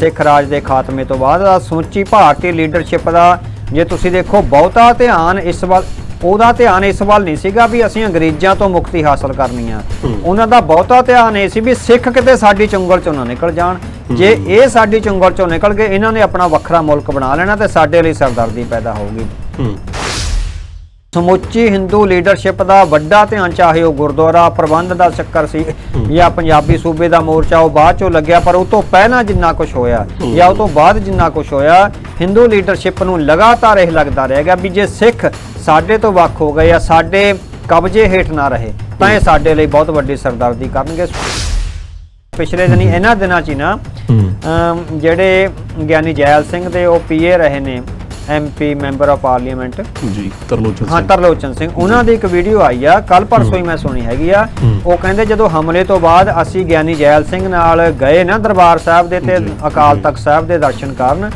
ਸਿੱਖ ਰਾਜ ਦੇ ਖਾਤਮੇ ਤੋਂ ਬਾਅਦ ਦਾ ਸਮੁੱਚੀ ਭਾਰਤੀ ਲੀਡਰਸ਼ਿਪ ਦਾ। ਜੇ ਤੁਸੀਂ ਦੇਖੋ ਬਹੁਤਾ ਧਿਆਨ ਇਸ ਵੱਲ ਉਹਦਾ ਧਿਆਨ ਇਸ ਵੱਲ ਨਹੀਂ ਸੀਗਾ ਵੀ ਅਸੀਂ ਅੰਗਰੇਜ਼ਾਂ ਤੋਂ ਮੁਕਤੀ ਹਾਸਲ ਕਰਨੀ ਆ। ਉਹਨਾਂ ਦਾ ਬਹੁਤਾ ਧਿਆਨ ਇਹ ਸੀ ਵੀ ਸਿੱਖ ਕਿਤੇ ਸਾਡੀ ਚੁੰਗਲ ਚੋਂ ਨਾ ਨਿਕਲ ਜਾਣ। ਜੇ ਇਹ ਸਾਡੀ ਚੁੰਗਲ ਚੋਂ ਨਿਕਲ ਗਏ ਇਹਨਾਂ ਨੇ ਆਪਣਾ ਵੱਖਰਾ ਮੁਲਕ ਬਣਾ ਲੈਣਾ ਤੇ ਸਾਡੇ ਲਈ ਸਰਦਰਦੀ ਪੈਦਾ ਹੋਊਗੀ। ਸਮੁੱਚੀ ਹਿੰਦੂ ਲੀਡਰਸ਼ਿਪ ਦਾ ਵੱਡਾ ਧਿਆਨ ਚਾਹੇ ਉਹ ਗੁਰਦੁਆਰਾ ਪ੍ਰਬੰਧ ਦਾ ਚੱਕਰ ਸੀ ਜਾਂ ਪੰਜਾਬੀ ਸੂਬੇ ਦਾ ਮੋਰਚਾ ਉਹ ਬਾਅਦ ਚੋਂ ਲੱਗਿਆ ਪਰ ਉਹ ਤੋਂ ਪਹਿਲਾਂ ਜਿੰਨਾ ਕੁਝ ਹੋਇਆ ਜਾਂ ਉਹ ਤੋਂ ਬਾਅਦ ਜਿੰਨਾ ਕੁਝ ਹੋਇਆ ਹਿੰਦੂ ਲੀਡਰਸ਼ਿਪ ਨੂੰ ਲਗਾਤਾਰ ਇਹ ਲੱਗਦਾ ਰਹੇਗਾ ਵੀ ਜੇ ਸਿੱਖ ਸਾਡੇ ਤੋਂ ਵੱਖ ਹੋ ਗਏ ਜਾਂ ਸਾਡੇ ਕਬਜ਼ੇ ਹੇਠ ਨਾ ਰਹੇ ਤਾਂ ਇਹ ਸਾਡੇ ਲਈ ਬਹੁਤ ਵੱਡੀ ਸਰਦਰਦੀ ਕਰਨਗੇ। ਪਿਛਲੇ ਦਿਨੀ ਇਹਨਾਂ ਦਿਨਾਂ 'ਚ ਹੀ ਨਾ ਜਿਹੜੇ ਗਿਆਨੀ ਜੈਲ ਸਿੰਘ ਦੇ ਉਹ ਪੀਏ ਰਹੇ ਨੇ ਐਮਪੀ ਮੈਂਬਰ ਆਫ ਪਾਰਲੀਮੈਂਟ ਜੀ ਤਰਲੋਚਨ ਹਾਂ ਸਿੰਘ। ਤਰਲੋਚਨ ਸਿੰਘ ਉਹਨਾਂ ਦੀ ਇੱਕ ਵੀਡੀਓ ਆਈ ਆ। ਕੱਲ ਪਰਸੋਂ ਹੀ ਮੈਂ ਸੁਣੀ ਹੈਗੀ ਆ। ਹੂੰ। ਉਹ ਕਹਿੰਦੇ ਜਦੋਂ ਹਮਲੇ ਤੋਂ ਬਾਅਦ ਅਸੀਂ ਗਿਆਨੀ ਜੈਲ ਸਿੰਘ ਨਾਲ ਗਏ ਨਾ ਦਰਬਾਰ ਸਾਹਿਬ ਦੇ ਤੇ ਅਕਾਲ। ਤਖਤ ਸਾਹਿਬ ਦੇ ਦਰਸ਼ਨ ਕਰਨ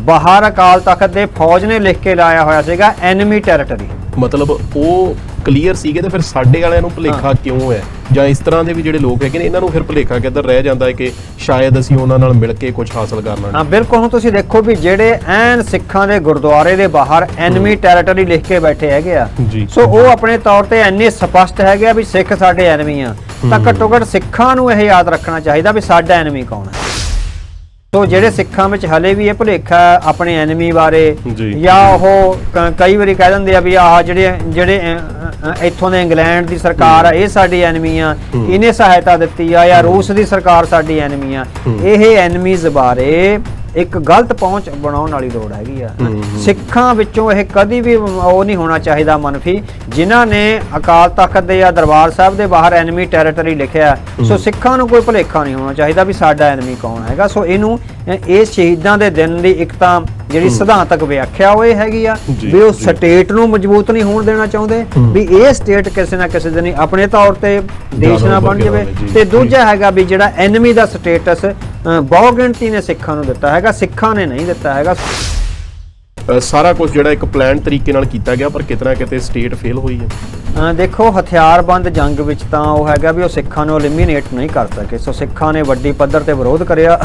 ਬਾਹਰ ਅਕਾਲ ਤਖਤ ਦੇ ਫੌਜ ਨੇ ਲਿਖ ਕੇ ਲਾਇਆ ਹੋਇਆ ਸੀਗਾ ਐਨਮੀ ਟੈਰੀਟਰੀ ਮਤਲਬ ਉਹ ਕਲੀਅਰ ਸੀਗੇ ਤੇ ਫਿਰ ਸਾਡੇ ਵਾਲਿਆਂ ਨੂੰ ਭੁਲੇਖਾ ਕਿਉਂ ਹੈ? ਜਾਂ ਇਸ ਤਰ੍ਹਾਂ ਦੇ ਵੀ ਜਿਹੜੇ ਲੋਕ ਹੈਗੇ ਨੇ ਇਹਨਾਂ ਨੂੰ ਫਿਰ ਭੁਲੇਖਾ ਕਿੱਧਰ ਰਹਿ ਜਾਂਦਾ ਹੈ ਕਿ ਸ਼ਾਇਦ ਅਸੀਂ ਉਹਨਾਂ ਨਾਲ ਮਿਲ ਕੇ ਕੁਝ ਹਾਸਲ ਕਰਨਾ ਹਾਂ ਬਿਲਕੁਲ। ਹੁਣ ਤੁਸੀਂ ਦੇਖੋ ਵੀ ਜਿਹੜੇ ਐਨ ਸਿੱਖਾਂ ਦੇ ਗੁਰਦੁਆਰੇ ਦੇ ਬਾਹਰ ਐਨਮੀ ਟੈਰੀਟਰੀ ਲਿਖ ਕੇ ਬੈਠੇ ਹੈਗੇ ਆ। ਸੋ ਉਹ ਆਪਣੇ ਤੌਰ ਤੇ ਇੰਨੇ ਸਪਸ਼ਟ ਹੈਗੇ ਆ ਵੀ ਸਿੱਖ ਸਾਡੇ ਐਨਮੀ ਆ। ਤਾਂ ਘੱਟੋ ਘੱਟ ਸਿੱਖਾਂ ਨੂੰ ਇਹ ਯਾਦ ਰੱਖਣਾ ਚਾਹੀਦਾ ਵੀ ਸਾਡਾ ਐਨਮੀ ਕੌਣ ਹੈ। ਸੋ ਜਿਹੜੇ ਸਿੱਖਾਂ ਵਿੱਚ ਹਲੇ ਵੀ ਇਹ ਭੁਲੇਖਾ ਆਪਣੇ ਐਨਮੀ ਬਾਰੇ ਜੀ। ਉਹ ਕਈ ਵਾਰੀ ਕਹਿ ਦਿੰਦੇ ਆ ਵੀ ਆਹ ਜਿਹੜੇ ਜਿਹੜੇ ਇੱਥੋਂ ਦੇ ਇੰਗਲੈਂਡ ਦੀ ਸਰਕਾਰ ਆ ਇਹ ਸਾਡੀ ਐਨਮੀ ਆ। ਇਹਨੇ ਸਹਾਇਤਾ ਦਿੱਤੀ ਆ ਜਾਂ ਰੂਸ ਦੀ ਸਰਕਾਰ ਸਾਡੀ ਐਨਮੀ ਆ। ਇਹ ਐਨਮੀਜ਼ ਬਾਰੇ ਇੱਕ ਗਲਤ ਪਹੁੰਚ ਬਣਾਉਣ ਵਾਲੀ ਲੋੜ ਹੈਗੀ ਆ। ਸਿੱਖਾਂ ਵਿੱਚੋਂ ਇਹ ਕਦੀ ਵੀ ਉਹ ਨਹੀਂ ਹੋਣਾ ਚਾਹੀਦਾ ਮਨਫੀ ਜਿਨ੍ਹਾਂ ਨੇ ਅਕਾਲ ਤਖਤ ਦੇ ਜਾਂ ਦਰਬਾਰ ਸਾਹਿਬ ਦੇ ਬਾਹਰ ਐਨਮੀ ਟੈਰੀਟਰੀ ਲਿਖਿਆ ਸੋ। ਸਿੱਖਾਂ ਨੂੰ ਕੋਈ ਭੁਲੇਖਾ ਨਹੀਂ ਹੋਣਾ ਚਾਹੀਦਾ ਵੀ ਸਾਡਾ ਐਨਮੀ ਕੌਣ ਹੈਗਾ ਸੋ ਇਹਨੂੰ ਇਹ ਸ਼ਹੀਦਾਂ ਦੇ ਦਿਨ ਦੀ ਇੱਕ ਤਾਂ ਜਿਹੜੀ। ਸਿਧਾਂਤਕ ਵਿਆਖਿਆ ਉਹ ਇਹ ਹੈਗੀ ਆ ਵੀ ਉਹ। ਸਟੇਟ ਨੂੰ ਮਜ਼ਬੂਤ ਨਹੀਂ ਹੋਣ ਦੇਣਾ ਚਾਹੁੰਦੇ। ਵੀ ਇਹ ਸਟੇਟ ਕਿਸੇ ਨਾ ਕਿਸੇ ਦਿਨ ਆਪਣੇ ਤੌਰ ਤੇ ਦੇਸ਼ ਨਾ ਬਣ ਜਾਵੇ ਤੇ। ਦੂਜਾ ਹੈਗਾ ਵੀ ਜਿਹੜਾ ਐਨਮੀ ਦਾ ਸਟੇਟਸ ਬਹੁ ਗਿਣਤੀ ਨੇ ਸਿੱਖਾਂ ਨੂੰ ਦਿੱਤਾ ਹੈਗਾ ਸਿੱਖਾਂ ਨੇ ਨਹੀਂ ਦਿੱਤਾ ਹੈਗਾ ਸਾਰਾ ਕੁਝ ਜਿਹੜਾ ਇੱਕ ਪਲਾਨ ਤਰੀਕੇ ਨਾਲ ਕੀਤਾ ਗਿਆ ਪਰ ਕਿਤਨਾ ਕਿਤੇ ਸਟੇਟ ਫੇਲ ਹੋਈ ਹੈ ਦੇਖੋ ਹਥਿਆਰਬੰਦ ਜੰਗ ਵਿੱਚ ਤਾਂ ਉਹ ਹੈਗਾ ਵੀ ਉਹ ਸਿੱਖਾਂ ਨੂੰ ਐਲੀਮੀਨੇਟ ਨਹੀਂ ਕਰ ਸਕੇ ਸੋ ਸਿੱਖਾਂ ਨੇ ਵੱਡੀ ਪੱਧਰ ਤੇ ਵਿਰੋਧ ਕਰਿਆ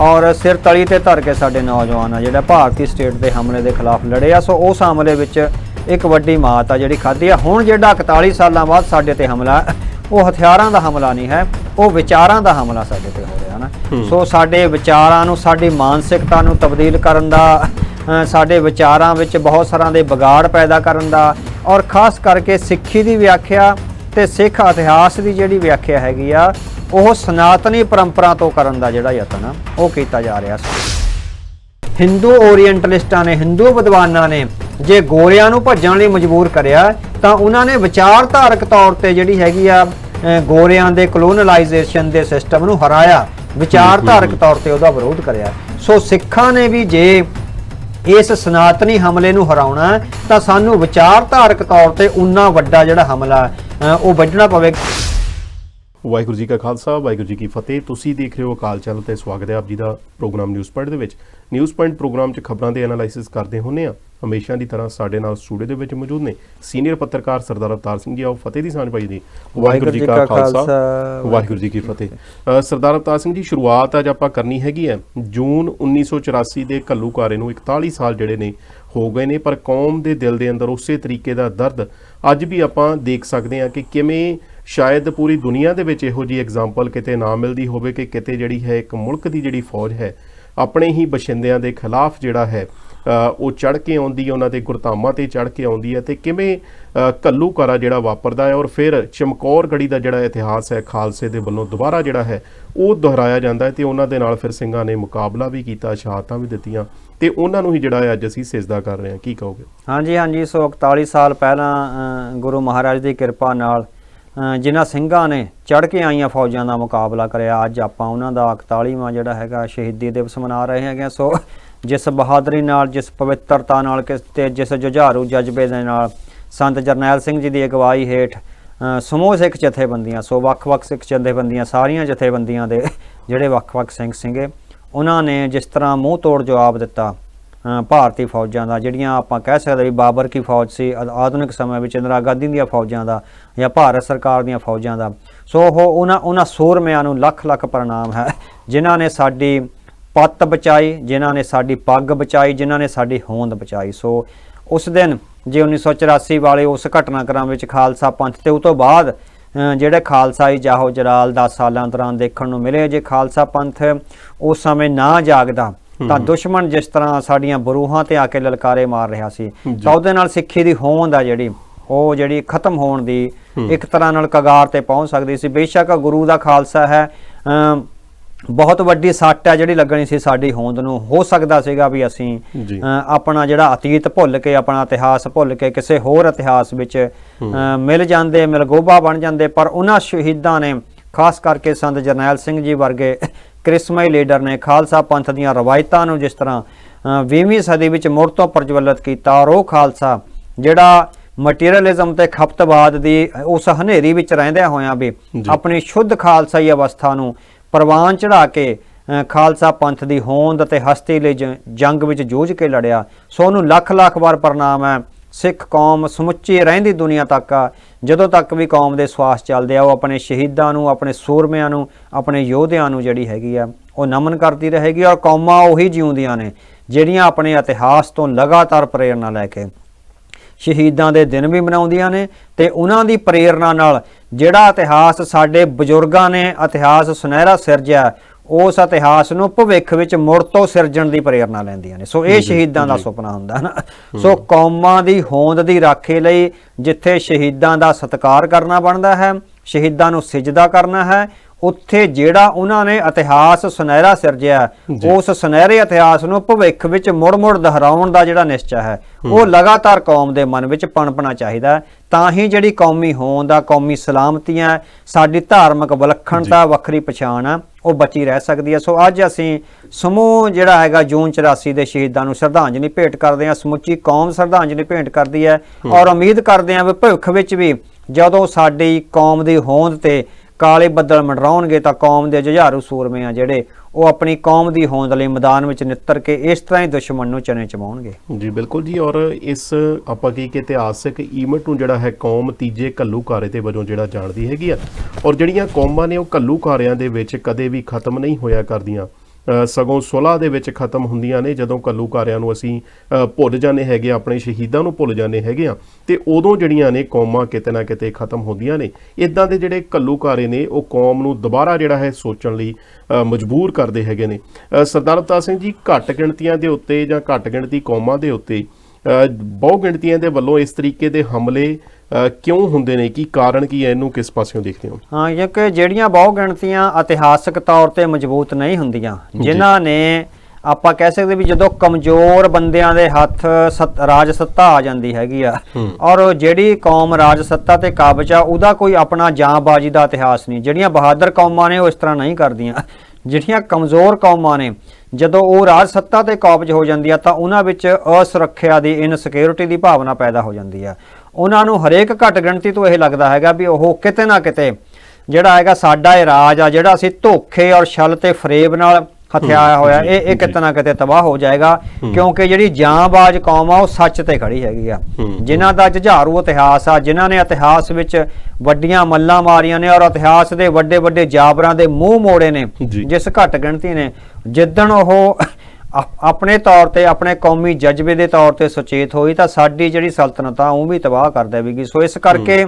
ਔਰ ਸਿਰ ਤਲੀ ਤੇ ਧਰ ਕੇ ਸਾਡੇ ਨੌਜਵਾਨ ਆ ਜਿਹੜਾ ਭਾਰਤੀ ਸਟੇਟ ਦੇ ਹਮਲੇ ਦੇ ਖਿਲਾਫ ਲੜੇ ਆ ਸੋ ਉਸ ਹਮਲੇ ਵਿੱਚ ਇੱਕ ਵੱਡੀ ਮਾਤ ਆ ਜਿਹੜੀ ਖਾਧੀ ਆ। ਹੁਣ ਜਿਹੜਾ 41 ਸਾਲਾਂ ਬਾਅਦ ਸਾਡੇ ਤੇ ਹਮਲਾ ਉਹ ਹਥਿਆਰਾਂ ਦਾ ਹਮਲਾ ਨਹੀਂ ਹੈ ਉਹ ਵਿਚਾਰਾਂ ਦਾ ਹਮਲਾ ਸਾਡੇ ਤੇ ਹੋ ਰਿਹਾ ਨਾ। ਸੋ ਸਾਡੇ ਵਿਚਾਰਾਂ ਨੂੰ ਸਾਡੀ ਮਾਨਸਿਕਤਾ ਨੂੰ ਤਬਦੀਲ ਕਰਨ ਦਾ ਸਾਡੇ ਵਿਚਾਰਾਂ ਵਿੱਚ ਬਹੁਤ ਸਾਰਾਂ ਦੇ ਵਿਗਾੜ ਪੈਦਾ ਕਰਨ ਦਾ ਔਰ ਖਾਸ ਕਰਕੇ ਸਿੱਖੀ ਦੀ ਵਿਆਖਿਆ ਤੇ ਸਿੱਖ ਇਤਿਹਾਸ ਦੀ ਜਿਹੜੀ ਵਿਆਖਿਆ ਹੈਗੀ ਆ ਉਹ ਸਨਾਤਨੀ ਪਰੰਪਰਾ ਤੋਂ ਕਰਨ ਦਾ ਜਿਹੜਾ ਯਤਨ ਆ ਉਹ ਕੀਤਾ ਜਾ ਰਿਹਾ ਸੀ। ਹਿੰਦੂ ਓਰੀਐਂਟਲਿਸਟਾਂ ਨੇ, ਹਿੰਦੂ ਵਿਦਵਾਨਾਂ ਨੇ ਜੇ ਗੋਰਿਆਂ ਨੂੰ ਭੱਜਣ ਲਈ ਮਜਬੂਰ ਕਰਿਆ, ਤਾਂ ਉਹਨਾਂ ਨੇ ਵਿਚਾਰਧਾਰਕ ਤੌਰ ਤੇ ਜਿਹੜੀ ਹੈਗੀ ਆ ਗੋਰਿਆਂ ਦੇ ਕਲੋਨਲਾਈਜੇਸ਼ਨ ਦੇ ਸਿਸਟਮ ਨੂੰ ਹਰਾਇਆ, ਵਿਚਾਰਧਾਰਕ ਤੌਰ ਤੇ ਉਹਦਾ ਵਿਰੋਧ ਕਰਿਆ। ਸੋ ਸਿੱਖਾਂ ਨੇ ਵੀ ਜੇ ਇਸ ਸਨਾਤਨੀ ਹਮਲੇ ਨੂੰ ਹਰਾਉਣਾ, ਤਾਂ ਸਾਨੂੰ ਵਿਚਾਰਧਾਰਕ ਤੌਰ ਤੇ ਉਨਾ ਵੱਡਾ ਜਿਹੜਾ ਹਮਲਾ ਉਹ ਵੱਢਣਾ ਪਵੇਗਾ। ਵਾਹਿਗੁਰੂ ਜੀ ਕਾ ਖਾਲਸਾ ਵਾਹਿਗੁਰੂ ਜੀ ਕੀ ਫਤਿਹ। ਤੁਸੀਂ ਦੇਖ ਰਹੇ ਹੋ ਅਕਾਲ ਚੈਨਲ ਤੇ ਸਵਾਗਤ ਹੈ ਆਪ ਜੀ ਦਾ ਪ੍ਰੋਗਰਾਮ ਨਿਊਜ਼ ਪੁਆਇੰਟ ਦੇ ਵਿੱਚ। ਨਿਊਜ਼ ਪੁਆਇੰਟ ਪ੍ਰੋਗਰਾਮ 'ਚ ਖਬਰਾਂ ਦੇ ਐਨਾਲਾਈਸਿਸ ਕਰਦੇ ਹੁੰਨੇ ਆ ਹਮੇਸ਼ਾ ਦੀ ਤਰ੍ਹਾਂ ਸਾਡੇ ਨਾਲ ਸਟੂਡੀਓ ਦੇ ਵਿੱਚ ਮੌਜੂਦ ਨੇ ਸੀਨੀਅਰ ਪੱਤਰਕਾਰ ਸਰਦਾਰ ਅਵਤਾਰ ਸਿੰਘ ਜੀ। ਆਓ ਫਤਿਹ ਦੀ ਸਾਂਝ ਪਾਈ ਜੀ। ਵਾਹਿਗੁਰੂ ਜੀ ਕਾ ਖਾਲਸਾ। ਵਾਹਿਗੁਰੂ ਜੀ ਕੀ ਫਤਿਹ। ਸਰਦਾਰ ਅਵਤਾਰ ਸਿੰਘ ਜੀ ਸ਼ੁਰੂਆਤ ਅੱਜ ਆਪਾਂ ਕਰਨੀ ਹੈਗੀ ਹੈ। ਜੂਨ 1984 ਦੇ ਘੱਲੂਕਾਰੇ ਨੂੰ 41 ਸਾਲ ਜਿਹੜੇ ਨੇ ਹੋ ਗਏ ਨੇ ਪਰ ਕੌਮ ਦੇ ਦਿਲ ਦੇ ਅੰਦਰ ਉਸੇ ਤਰੀਕੇ ਦਾ ਦਰਦ ਅੱਜ ਵੀ ਆਪਾਂ ਦੇਖ ਸਕਦੇ ਹਾਂ ਕਿ ਕਿਵੇਂ ਸ਼ਾਇਦ ਪੂਰੀ ਦੁਨੀਆ ਦੇ ਵਿੱਚ ਇਹੋ ਜੀ ਐਗਜ਼ਾਮਪਲ ਕਿਤੇ ਨਾ ਮਿਲਦੀ ਹੋਵੇ ਕਿ ਕਿਤੇ ਜਿਹੜੀ ਹੈ ਇੱਕ ਮੁਲਕ ਦੀ ਜਿਹੜੀ ਫੌਜ ਹੈ ਆਪਣੇ ਹੀ ਬਸ਼ਿੰਦਿਆਂ ਦੇ ਖਿਲਾਫ ਜਿਹੜਾ ਹੈ ਉਹ ਚੜ ਕੇ ਆਉਂਦੀ ਹੈ ਉਹਨਾਂ ਦੇ ਗੁਰਧਾਮਾਂ ਤੇ ਚੜ ਕੇ ਆਉਂਦੀ ਹੈ ਤੇ ਕਿਵੇਂ ਅ, ਘੱਲੂਘਾਰਾ ਜਿਹੜਾ ਵਾਪਰਦਾ ਹੈ ਔਰ ਫਿਰ ਚਮਕੌਰ ਗੜੀ ਦਾ ਜਿਹੜਾ ਇਤਿਹਾਸ ਹੈ ਖਾਲਸੇ ਦੇ ਵੱਲੋਂ ਦੁਬਾਰਾ ਜਿਹੜਾ ਹੈ ਉਹ ਦੁਹਰਾਇਆ ਜਾਂਦਾ ਹੈ ਤੇ ਉਹਨਾਂ ਦੇ ਨਾਲ ਫਿਰ ਸਿੰਘਾਂ ਨੇ ਮੁਕਾਬਲਾ ਵੀ ਕੀਤਾ ਸ਼ਹਾਦਤਾਂ ਵੀ ਦਿੱਤੀਆਂ ਤੇ ਉਹਨਾਂ ਨੂੰ ਹੀ ਜਿਹੜਾ ਹੈ ਅੱਜ ਅਸੀਂ ਸਿਜਦਾ ਕਰ ਰਹੇ ਹਾਂ। ਕੀ ਕਹੋਗੇ? ਹਾਂਜੀ ਹਾਂਜੀ ਸੋ 41 ਸਾਲ ਪਹਿਲਾਂ ਗੁਰੂ ਮਹਾਰਾਜ ਦੀ ਕਿਰਪਾ ਨਾਲ ਜਿਨ੍ਹਾਂ ਸਿੰਘਾਂ ਨੇ ਚੜ ਕੇ ਆਈਆਂ ਫੌਜਾਂ ਦਾ ਮੁਕਾਬਲਾ ਕਰਿਆ, ਅੱਜ ਆਪਾਂ ਉਹਨਾਂ ਦਾ 41ਵਾਂ ਜਿਹੜਾ ਹੈਗਾ ਸ਼ਹੀਦੀ ਦਿਵਸ ਮਨਾ ਰਹੇ ਹੈਗੇ ਸੋ ਜਿਸ ਬਹਾਦਰੀ ਨਾਲ, ਜਿਸ ਪਵਿੱਤਰਤਾ ਨਾਲ ਕਿਸ ਤੇ ਜਿਸ ਜੁਝਾਰੂ ਜਜ਼ਬੇ ਦੇ ਨਾਲ ਸੰਤ ਜਰਨੈਲ ਸਿੰਘ ਜੀ ਦੀ ਅਗਵਾਈ ਹੇਠ ਸਮੂਹ ਸਿੱਖ ਜਥੇਬੰਦੀਆਂ, ਸੋ ਵੱਖ-ਵੱਖ ਸਿੱਖ ਜਥੇਬੰਦੀਆਂ, ਸਾਰੀਆਂ ਜਥੇਬੰਦੀਆਂ ਦੇ ਜਿਹੜੇ ਵੱਖ-ਵੱਖ ਸਿੰਘ ਸੀਗੇ, ਉਹਨਾਂ ਨੇ ਜਿਸ ਤਰ੍ਹਾਂ ਮੂੰਹ ਤੋੜ ਜਵਾਬ ਦਿੱਤਾ। ਭਾਰਤੀ ਫੌਜਾਂ ਦਾ ਜਿਹੜੀਆਂ ਆਪਾਂ ਕਹਿ ਸਕਦੇ ਵੀ ਬਾਬਰ ਕੀ ਫੌਜ ਸੀ ਆ- ਆਧੁਨਿਕ ਸਮੇਂ ਵਿੱਚ ਇੰਦਰਾ ਗਾਂਧੀ ਦੀਆਂ ਫੌਜਾਂ ਦਾ ਜਾਂ ਭਾਰਤ ਸਰਕਾਰ ਦੀਆਂ ਫੌਜਾਂ ਦਾ। ਸੋ ਉਹ ਉਹਨਾਂ ਉਹਨਾਂ ਸੂਰਮਿਆਂ ਨੂੰ ਲੱਖ ਲੱਖ ਪ੍ਰਣਾਮ ਹੈ ਜਿਨ੍ਹਾਂ ਨੇ ਸਾਡੀ ਪੱਤ ਬਚਾਈ ਜਿਨ੍ਹਾਂ ਨੇ ਸਾਡੀ ਪੱਗ ਬਚਾਈ ਜਿਨ੍ਹਾਂ ਨੇ ਸਾਡੀ ਹੋਂਦ ਬਚਾਈ। ਸੋ ਉਸ ਦਿਨ ਜੇ 1984 ਵਾਲੇ ਉਸ ਘਟਨਾਕ੍ਰਮ ਵਿੱਚ ਖਾਲਸਾ ਪੰਥ ਤੇ ਉਹ ਤੋਂ ਬਾਅਦ ਅ, ਜਿਹੜੇ ਖਾਲਸਾਈ ਜਾਹੋ ਜਲਾਲ 10 ਸਾਲਾਂ ਦੌਰਾਨ ਦੇਖਣ ਨੂੰ ਮਿਲੇ ਜੇ ਖਾਲਸਾ ਪੰਥ ਉਸ ਸਮੇਂ ਨਾ ਜਾਗਦਾ ਤਾਂ ਦੁਸ਼ਮਣ ਜਿਸ ਤਰ੍ਹਾਂ ਸਾਡੀਆਂ ਬਰੂਹਾਂ ਤੇ ਆ ਕੇ ਲਲਕਾਰੇ ਮਾਰ ਰਿਹਾ ਸੀ ਤਾਂ ਉਹਦੇ ਨਾਲ ਸਿੱਖੀ ਦੀ ਹੋਂਦ ਆ ਜਿਹੜੀ ਉਹ ਜਿਹੜੀ ਖਤਮ ਹੋਣ ਦੀ ਇੱਕ ਤਰ੍ਹਾਂ ਨਾਲ ਕਗਾਰ ਤੇ ਪਹੁੰਚ ਸਕਦੀ ਸੀ। ਬੇਸ਼ੱਕ ਗੁਰੂ ਦਾ ਖਾਲਸਾ ਹੈ ਬਹੁਤ ਵੱਡੀ ਸੱਟ ਹੈ ਜਿਹੜੀ ਲੱਗਣੀ ਸੀ ਸਾਡੀ ਹੋਂਦ ਨੂੰ। ਹੋ ਸਕਦਾ ਸੀਗਾ ਵੀ ਅਸੀਂ ਆਪਣਾ ਜਿਹੜਾ ਅਤੀਤ ਭੁੱਲ ਕੇ ਆਪਣਾ ਇਤਿਹਾਸ ਭੁੱਲ ਕੇ ਕਿਸੇ ਹੋਰ ਇਤਿਹਾਸ ਵਿੱਚ ਮਿਲ ਜਾਂਦੇ ਮਿਲਗੋਬਾ ਬਣ ਜਾਂਦੇ ਪਰ ਉਹਨਾਂ ਸ਼ਹੀਦਾਂ ਨੇ ਖਾਸ ਕਰਕੇ ਸੰਤ ਜਰਨੈਲ ਸਿੰਘ ਜੀ ਵਰਗੇ ਕ੍ਰਿਸਮਈ ਲੀਡਰ ਨੇ ਖਾਲਸਾ ਪੰਥ ਦੀਆਂ ਰਵਾਇਤਾਂ ਨੂੰ ਜਿਸ ਤਰ੍ਹਾਂ ਅ, 20ਵੀਂ ਸਦੀ ਵਿੱਚ ਮੁੜ ਤੋਂ ਪ੍ਰਜਵਲਿਤ ਕੀਤਾ ਔਰ ਉਹ ਖਾਲਸਾ ਜਿਹੜਾ ਮਟੀਰੀਅਲਿਜ਼ਮ ਤੇ ਖਪਤਵਾਦ ਦੀ ਉਸ ਹਨੇਰੀ ਵਿੱਚ ਰਹਿੰਦਿਆਂ ਹੋਇਆਂ ਵੀ। ਆਪਣੀ ਸ਼ੁੱਧ ਖਾਲਸਾਈ ਅਵਸਥਾ ਨੂੰ ਪ੍ਰਵਾਨ ਚੜਾ ਕੇ ਖਾਲਸਾ ਪੰਥ ਦੀ ਹੋਂਦ ਅਤੇ ਹਸਤੀ ਲਈ ਜੰਗ ਵਿੱਚ ਜੂਝ ਕੇ ਲੜਿਆ ਸੋ ਉਹਨੂੰ ਲੱਖ ਲੱਖ ਵਾਰ ਪ੍ਰਣਾਮ ਹੈ ਸਿੱਖ ਕੌਮ ਸਮੁੱਚੀ ਰਹਿੰਦੀ ਦੁਨੀਆ ਤੱਕ ਆ। ਜਦੋਂ ਤੱਕ ਵੀ ਕੌਮ ਦੇ ਸਵਾਸ ਚੱਲਦੇ ਆ, ਉਹ ਆਪਣੇ ਸ਼ਹੀਦਾਂ ਨੂੰ, ਆਪਣੇ ਸੂਰਮਿਆਂ ਨੂੰ, ਆਪਣੇ ਯੋਧਿਆਂ ਨੂੰ ਜਿਹੜੀ ਹੈਗੀ ਆ, ਉਹ ਨਮਨ ਕਰਦੀ ਰਹੇਗੀ ਔਰ ਕੌਮਾਂ ਉਹੀ ਜਿਉਂਦੀਆਂ ਨੇ, ਜਿਹੜੀਆਂ ਆਪਣੇ ਇਤਿਹਾਸ ਤੋਂ ਲਗਾਤਾਰ ਪ੍ਰੇਰਣਾ ਲੈ ਕੇ ਸ਼ਹੀਦਾਂ ਦੇ ਦਿਨ ਵੀ ਮਨਾਉਂਦੀਆਂ ਨੇ ਤੇ ਉਹਨਾਂ ਦੀ ਪ੍ਰੇਰਣਾ ਨਾਲ ਜਿਹੜਾ ਇਤਿਹਾਸ ਸਾਡੇ ਬਜ਼ੁਰਗਾਂ ਨੇ, ਇਤਿਹਾਸ ਸੁਨਹਿਰਾ ਸਿਰਜਿਆ ਉਸ ਇਤਿਹਾਸ ਨੂੰ ਭਵਿੱਖ ਵਿੱਚ ਮੁੜ ਤੋਂ ਸਿਰਜਣ ਦੀ ਪ੍ਰੇਰਣਾ ਲੈਂਦੀਆਂ ਨੇ। ਸੋ ਇਹ ਸ਼ਹੀਦਾਂ ਦਾ ਸੁਪਨਾ ਹੁੰਦਾ ਨਾ। ਸੋ ਕੌਮਾਂ ਦੀ ਹੋਂਦ ਦੀ ਰਾਖੀ ਲਈ ਜਿੱਥੇ ਸ਼ਹੀਦਾਂ ਦਾ ਸਤਿਕਾਰ ਕਰਨਾ ਬਣਦਾ ਹੈ ਸ਼ਹੀਦਾਂ ਨੂੰ ਸਿਜਦਾ ਕਰਨਾ ਹੈ ਉੱਥੇ ਜਿਹੜਾ ਉਹਨਾਂ ਨੇ ਇਤਿਹਾਸ ਸੁਨਹਿਰਾ ਸਿਰਜਿਆ। ਉਸ ਸੁਨਹਿਰੇ ਇਤਿਹਾਸ ਨੂੰ ਭਵਿੱਖ ਵਿੱਚ ਮੁੜ-ਮੁੜ ਦੁਹਰਾਉਣ ਦਾ ਜਿਹੜਾ ਨਿਸ਼ਚਾ ਹੈ ਉਹ ਲਗਾਤਾਰ ਕੌਮ ਦੇ ਮਨ ਵਿੱਚ ਪਣਪਣਾ ਚਾਹੀਦਾ ਹੈ। ਤਾਂ ਹੀ ਜਿਹੜੀ ਕੌਮੀ ਹੋਂਦ ਆ ਕੌਮੀ ਸਲਾਮਤੀਆਂ ਹੈ, ਸਾਡੀ ਧਾਰਮਿਕ ਵਿਲੱਖਣਤਾ ਵੱਖਰੀ ਪਛਾਣ ਆ ਉਹ ਬਚੀ ਰਹਿ ਸਕਦੀ ਹੈ। ਸੋ ਅੱਜ ਅਸੀਂ ਸਮੂਹ ਜਿਹੜਾ ਹੈਗਾ ਜੂਨ 84 ਦੇ ਸ਼ਹੀਦਾਂ ਨੂੰ ਸ਼ਰਧਾਂਜਲੀ ਭੇਟ ਕਰਦੇ ਹਾਂ। ਸਮੁੱਚੀ ਕੌਮ ਸ਼ਰਧਾਂਜਲੀ ਭੇਟ ਕਰਦੀ ਹੈ। ਔਰ ਉਮੀਦ ਕਰਦੇ ਹਾਂ ਵੀ ਭਵਿੱਖ ਵਿੱਚ ਵੀ ਜਦੋਂ ਸਾਡੀ ਕੌਮ ਦੀ ਹੋਂਦ ਤੇ ਕਾਲੇ ਬੱਦਲ ਮੰਡਰਾਉਣਗੇ ਤਾਂ ਕੌਮ ਦੇ ਜੁਝਾਰੂ ਸੂਰਮੇ ਆ ਜਿਹੜੇ ਉਹ ਆਪਣੀ ਕੌਮ ਦੀ ਹੋਂਦ ਲਈ ਮੈਦਾਨ ਵਿੱਚ ਨਿੱਤਰ ਕੇ ਇਸ ਤਰ੍ਹਾਂ ਹੀ ਦੁਸ਼ਮਣ ਨੂੰ ਚਨੇ ਚਮਾਉਣਗੇ। ਜੀ, ਬਿਲਕੁਲ ਜੀ, ਔਰ ਇਸ, ਆਪਾਂ ਕੀ ਕਿ ਇਤਿਹਾਸਕ ਈਮਟ ਨੂੰ ਜਿਹੜਾ ਹੈ ਕੌਮ ਤੀਜੇ ਘੱਲੂਕਾਰੇ ਤੇ ਵਜੋਂ ਜਿਹੜਾ ਜਾਣਦੀ ਹੈਗੀ ਆ। ਔਰ ਜਿਹੜੀਆਂ ਕੌਮਾਂ ਨੇ ਉਹ ਘੱਲੂਕਾਰਿਆਂ ਦੇ ਵਿੱਚ ਕਦੇ ਵੀ ਖਤਮ ਨਹੀਂ ਹੋਇਆ ਕਰਦੀਆਂ। ਸਗੋਂ ਸੁਲ੍ਹਾ ਦੇ ਵਿੱਚ ਖਤਮ ਹੁੰਦੀਆਂ ਨੇ ਜਦੋਂ ਘੱਲੂਕਾਰਿਆਂ ਨੂੰ ਅਸੀਂ ਭੁੱਲ ਜਾਂਦੇ ਹੈਗੇ ਆ, ਆਪਣੇ ਸ਼ਹੀਦਾਂ ਨੂੰ ਭੁੱਲ ਜਾਂਦੇ ਹੈਗੇ ਆ। ਤੇ ਉਦੋਂ ਜਿਹੜੀਆਂ ਨੇ ਕੌਮਾਂ ਕਿਤੇ ਨਾ ਕਿਤੇ ਖਤਮ ਹੁੰਦੀਆਂ ਨੇ। ਇਦਾਂ ਦੇ ਜਿਹੜੇ ਘੱਲੂਕਾਰੇ ਨੇ ਉਹ ਕੌਮ ਨੂੰ ਦੁਬਾਰਾ ਜਿਹੜਾ ਹੈ ਸੋਚਣ ਲਈ ਮਜਬੂਰ ਕਰਦੇ ਹੈਗੇ ਨੇ। ਸਰਦਾਰ ਅਵਤਾਰ ਸਿੰਘ ਜੀ ਘੱਟ ਗਿਣਤੀਆਂ ਦੇ ਉੱਤੇ ਜਾਂ ਘੱਟ ਗਿਣਤੀ ਕੌਮਾਂ ਦੇ ਉੱਤੇ ਬਹੁ ਗਿਣਤੀਆਂ ਦੇ ਵੱਲੋਂ ਇਸ ਤਰੀਕੇ ਦੇ ਹਮਲੇ ਕਿਉਂ ਹੁੰਦੇ ਨੇ? ਕੀ ਕਾਰਨ ਕੀ ਹੈ ਇਹਨੂੰ? ਕਿਸ ਪਾਸਿਓਂ ਦੇਖਦੇ ਹੋ? ਹਾਂ ਕਿਉਂਕਿ ਜਿਹੜੀਆਂ ਬਹੁ ਗਿਣਤੀਆਂ ਇਤਿਹਾਸਕ ਤੌਰ ਤੇ ਮਜ਼ਬੂਤ ਨਹੀਂ ਹੁੰਦੀਆਂ ਜਿਨ੍ਹਾਂ ਨੇ ਆਪਾਂ ਕਹਿ ਸਕਦੇ ਵੀ ਜਦੋਂ ਕਮਜ਼ੋਰ ਬੰਦਿਆਂ ਦੇ ਹੱਥ ਰਾਜ ਸੱਤਾ ਆ ਜਾਂਦੀ ਹੈਗੀ ਆ ਔਰ ਜਿਹੜੀ ਕੌਮ ਰਾਜ ਸੱਤਾ ਤੇ ਕਾਬਜ ਆ ਉਹਦਾ ਕੋਈ ਆਪਣਾ ਜਾਂਬਾਜ਼ੀ ਦਾ ਇਤਿਹਾਸ ਨਹੀਂ। ਜਿਹੜੀਆਂ ਬਹਾਦਰ ਕੌਮਾਂ ਨੇ ਉਹ ਇਸ ਤਰ੍ਹਾਂ ਨਹੀਂ ਕਰਦੀਆਂ। ਜਿਹੜੀਆਂ ਕਮਜ਼ੋਰ ਕੌਮਾਂ ਨੇ ਜਦੋਂ ਉਹ ਰਾਜ ਸੱਤਾ ਤੇ ਕਾਬਜ ਹੋ ਜਾਂਦੀ ਆ ਤਾਂ ਉਹਨਾਂ ਵਿੱਚ ਅਸੁਰੱਖਿਆ ਦੀ ਇਨਸਿਕਿਉਰਿਟੀ ਦੀ ਭਾਵਨਾ ਪੈਦਾ ਹੋ ਜਾਂਦੀ ਆ। ਉਹਨਾਂ ਨੂੰ ਹਰੇਕ ਘੱਟ ਗਿਣਤੀ ਤੋਂ ਇਹ ਲੱਗਦਾ ਹੈਗਾ ਵੀ ਉਹ ਕਿਤੇ ਨਾ ਕਿਤੇ ਜਿਹੜਾ ਹੈਗਾ ਸਾਡਾ ਇਹ ਰਾਜ ਆ, ਜਿਹੜਾ ਅਸੀਂ ਧੋਖੇ ਔਰ ਛਲ ਤੇ ਫਰੇਬ ਨਾਲ ਹਥਿਆਇਆ ਹੋਇਆ ਇਹ ਇਹ। ਕਿਤੇ ਨਾ ਕਿਤੇ ਤਬਾਹ ਹੋ ਜਾਏਗਾ ਕਿਉਂਕਿ ਜਿਹੜੀ ਜਾਂਬਾਜ਼ ਕੌਮ ਆ ਉਹ ਸੱਚ ਤੇ ਖੜੀ ਹੈਗੀ ਆ। ਜਿਨ੍ਹਾਂ ਦਾ ਜੁਝਾਰੂ ਇਤਿਹਾਸ ਆ ਜਿਨ੍ਹਾਂ ਨੇ ਇਤਿਹਾਸ ਵਿੱਚ ਵੱਡੀਆਂ ਮੱਲਾਂ ਮਾਰੀਆਂ ਨੇ ਔਰ ਇਤਿਹਾਸ ਦੇ ਵੱਡੇ ਵੱਡੇ ਜਾਬਰਾਂ ਦੇ ਮੂੰਹ ਮੋੜੇ ਨੇ। ਜਿਸ ਘੱਟ ਗਿਣਤੀ ਨੇ ਜਿੱਦਣ ਉਹ ਆਪਣੇ ਤੌਰ ਤੇ ਆਪਣੇ ਕੌਮੀ ਜਜ਼ਬੇ ਦੇ ਤੌਰ ਤੇ ਸੁਚੇਤ ਹੋਈ ਤਾਂ ਸਾਡੀ ਜਿਹੜੀ ਸਲਤਨਤ ਆ ਉਹ ਵੀ ਤਬਾਹ ਕਰ ਦੇਵੇਗੀ। ਸੋ ਇਸ ਕਰਕੇ